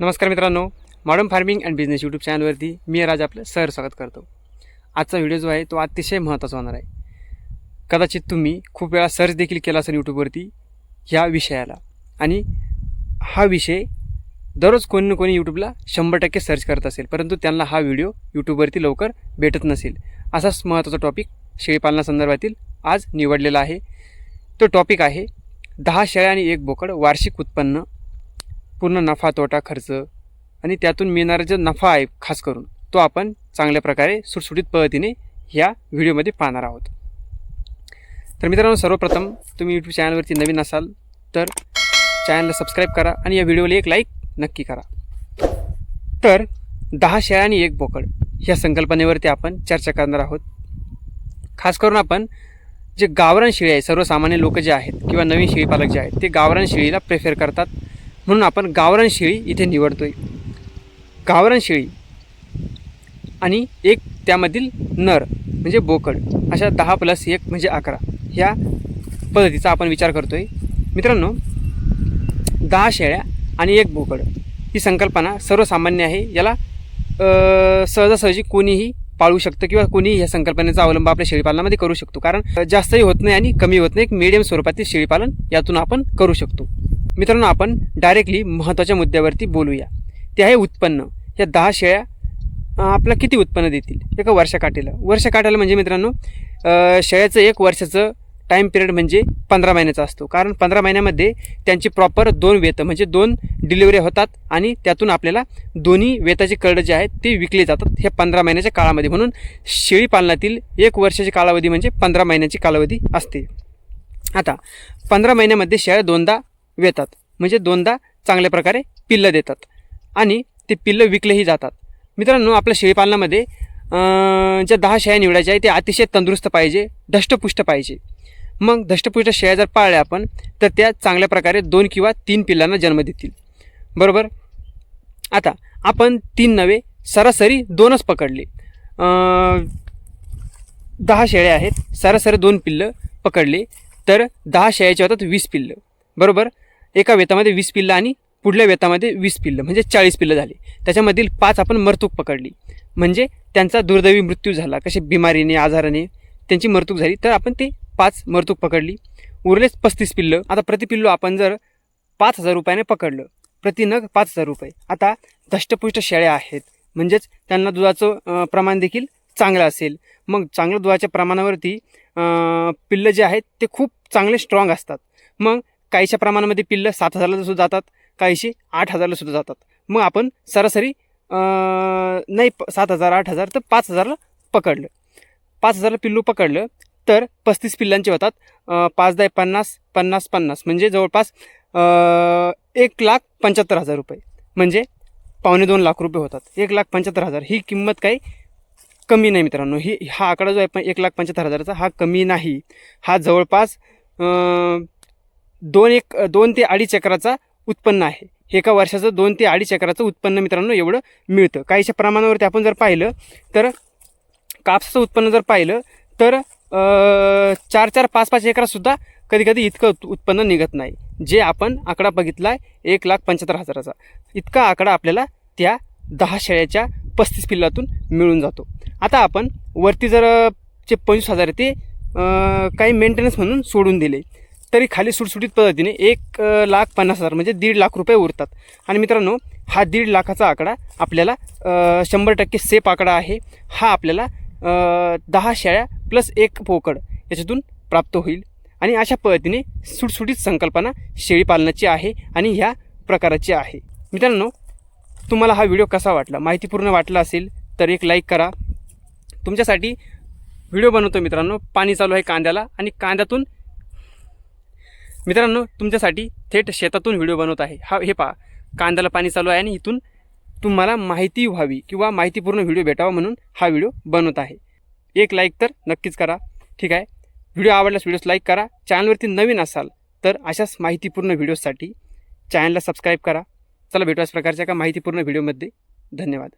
नमस्कार मित्रांनो modern farming and business YouTube चॅनलवरती मी राज आपलं सर स्वागत करतो. आजचा व्हिडिओ जो आहे तो अतिशय महत्त्वाचा होणार आहे. कदाचित तुम्ही खूप वेळा सर्च देखील केला असेल यूट्यूबवरती ह्या विषयाला. आणि हा विषय दररोज कोणी ना कोणी यूट्यूबला शंभर टक्के सर्च करत असेल परंतु त्यांना हा व्हिडिओ यूट्यूबवरती लवकर भेटत नसेल. असाच महत्त्वाचा टॉपिक शेळीपालनासंदर्भातील आज निवडलेला आहे. तो टॉपिक आहे दहा शेळ्या आणि एक बोकड वार्षिक उत्पन्न पूर्ण नफा तोटा खर्च आणि त्यातून मिळणारा जो नफा आहे खास करून तो आपण चांगल्या प्रकारे सुटसुटीत पद्धतीने ह्या व्हिडिओमध्ये पाहणार आहोत. तर मित्रांनो सर्वप्रथम तुम्ही यूट्यूब चॅनलवरती नवीन असाल तर चॅनलला सबस्क्राईब करा आणि या व्हिडिओला एक लाईक नक्की करा. तर दहा शेळ्या आणि एक बोकड ह्या संकल्पनेवरती आपण चर्चा करणार आहोत. खास करून आपण जे गावरान शेळी आहे सर्वसामान्य लोक जे आहेत किंवा नवीन शेळीपालक जे आहेत ते गावरान शेळीला प्रेफर करतात म्हणून आपण गावरान शेळी इथे निवडतो आहे गावरान शेळी आणि एक त्यामधील नर म्हणजे बोकड अशा दहा प्लस एक म्हणजे अकरा ह्या पद्धतीचा आपण विचार करतो आहे मित्रांनो दहा शेळ्या आणि एक बोकड ही संकल्पना सर्वसामान्य आहे. याला सहजासहजी कोणीही पाळू शकतं किंवा कोणीही या संकल्पनेचा अवलंब आपल्या शेळीपालनामध्ये करू शकतो. कारण जास्तही होत नाही आणि कमी होत नाही. एक मिडियम स्वरूपातील शेळीपालन यातून आपण करू शकतो. मित्रांनो आपण डायरेक्टली महत्त्वाच्या मुद्द्यावरती बोलूया. ते आहे उत्पन्न. या दहा शेळ्या आपला किती उत्पन्न देतील? एका वर्षाकाठीला. वर्षकाठाला म्हणजे मित्रांनो शेळ्याचं एक वर्षाचं टाईम पिरियड म्हणजे पंधरा महिन्याचा असतो. कारण पंधरा महिन्यामध्ये त्यांची प्रॉपर दोन वेतं म्हणजे दोन डिलिव्हरी होतात आणि त्यातून आपल्याला दोन्ही वेताचे कर्ड जे आहेत ते विकले जातात ह्या पंधरा महिन्याच्या काळामध्ये. म्हणून शेळी पालनातील एक वर्षाची कालावधी म्हणजे पंधरा महिन्याची कालावधी असते. आता पंधरा महिन्यामध्ये शेळ्या दोनदा वेतात. म्हणजे दोनदा चांगल्या प्रकारे पिल्लं देतात. आणि ते पिल्लं विकलेही जातात. मित्रांनो आपल्या शेळीपालनामध्ये ज्या दहा शेळ्या निवडायच्या आहे ते अतिशय तंदुरुस्त पाहिजे धष्टपुष्ट पाहिजे. मग धष्टपुष्ट शेळ्या जर पाळल्या आपण तर त्या चांगल्या प्रकारे दोन किंवा तीन पिल्लांना जन्म देतील. बरोबर? आता आपण तीन नवे सरासरी दोनच पकडले. दहा शेळ्या आहेत सरासरी दोन पिल्लं पकडले तर दहा शेळ्याचे होतात वीस पिल्लं. बरोबर? एका वेतामध्ये वीस पिल्लं आणि पुढल्या वेतामध्ये वीस पिल्लं म्हणजे चाळीस पिल्लं झाली. त्याच्यामधील पाच आपण मरतूक पकडली. म्हणजे त्यांचा दुर्दैवी मृत्यू झाला. कसे बिमारीने आजाराने त्यांची मरतूक झाली. तर आपण ते पाच मरतूक पकडली. उरलेच पस्तीस पिल्लं. आता प्रति पिल्लू आपण जर पाच हजार रुपयाने पकडलं. प्रति नग पाच हजार रुपये. आता धष्टपुष्ट शेळ्या आहेत. म्हणजेच त्यांना दुधाचं प्रमाण देखील चांगलं असेल. मग चांगलं दुधाच्या प्रमाणावरती पिल्लं जे आहेत ते खूप चांगले स्ट्रॉंग असतात. मग काहीशा प्रमाणामध्ये पिल्लं सात हजारला सुद्धा जातात काहीशी आठ हजारला सुद्धा जातात. मग आपण सरासरी नाही प- सात हजार आठ हजार तर पाच हजारला पकडलं. पाच हजारला पिल्लू पकडलं तर पस्तीस पिल्लांचे होतात. पाच दहा पन्नास पन्नास पन्नास. म्हणजे जवळपास एक लाख पंच्याहत्तर हजार रुपये. म्हणजे पावणे दोन लाख रुपये होतात. एक लाख पंच्याहत्तर हजार. ही किंमत काही कमी नाही मित्रांनो. ही हा आकडा जो आहे पण एक लाख पंच्याहत्तर हजाराचा हा कमी नाही. हा जवळपास दोन एक दोन ते अडीच एकराचा उत्पन्न आहे. एका वर्षाचं दोन ते अडीच एकराचं उत्पन्न मित्रांनो एवढं मिळतं. काहीच्या प्रमाणावरती आपण जर पाहिलं तर कापसाचं उत्पन्न जर पाहिलं तर चार चार पाच पाच एकरातसुद्धा कधी कधी इतकं उत्पन्न निघत नाही. जे आपण आकडा बघितला आहे एक लाख पंच्याहत्तर हजाराचा. इतका आकडा आपल्याला त्या दहा शेळ्याच्या पस्तीस पिल्लातून मिळून जातो. आता आपण वरती जर जे पंचवीस हजार आहे ते काही मेंटेनन्स म्हणून सोडून दिले. तरी खाली सुटसुटीत पद्धतीने एक लाख पन्नास हजार म्हणजे दीड लाख रुपये उरतात. आणि मित्रांनो हा दीड लाखाचा आकडा आपल्याला शंभर टक्के सेफ आकडा आहे. हा आपल्याला दहा शेळ्या प्लस एक पोकड याच्यातून प्राप्त होईल. आणि अशा पद्धतीने सुटसुटीत संकल्पना शेळीपालनाची आहे आणि ह्या प्रकाराची आहे. मित्रांनो तुम्हाला हा व्हिडिओ कसा वाटला माहितीपूर्ण वाटला असेल तर एक लाईक करा. तुमच्यासाठी व्हिडिओ बनवतो मित्रांनो पाणी चालू आहे कांद्याला आणि कांद्यातून मित्रांनो तुमच्यासाठी थेट शेतातून व्हिडिओ बनवत आहे. हा हे पहा कांद्याला पाणी चालू आहे आणि इथून तुम्हाला माहिती व्हावी किंवा माहितीपूर्ण व्हिडिओ भेटावा म्हणून हा व्हिडिओ बनवत आहे. एक लाईक तर नक्कीच करा. ठीक आहे? व्हिडिओ आवडल्यास व्हिडिओस लाईक करा. चॅनलवरती नवीन असाल तर अशाच माहितीपूर्ण व्हिडिओसाठी चॅनलला सबस्क्राईब करा. चला भेटू याच प्रकारच्या एका माहितीपूर्ण व्हिडिओमध्ये. धन्यवाद.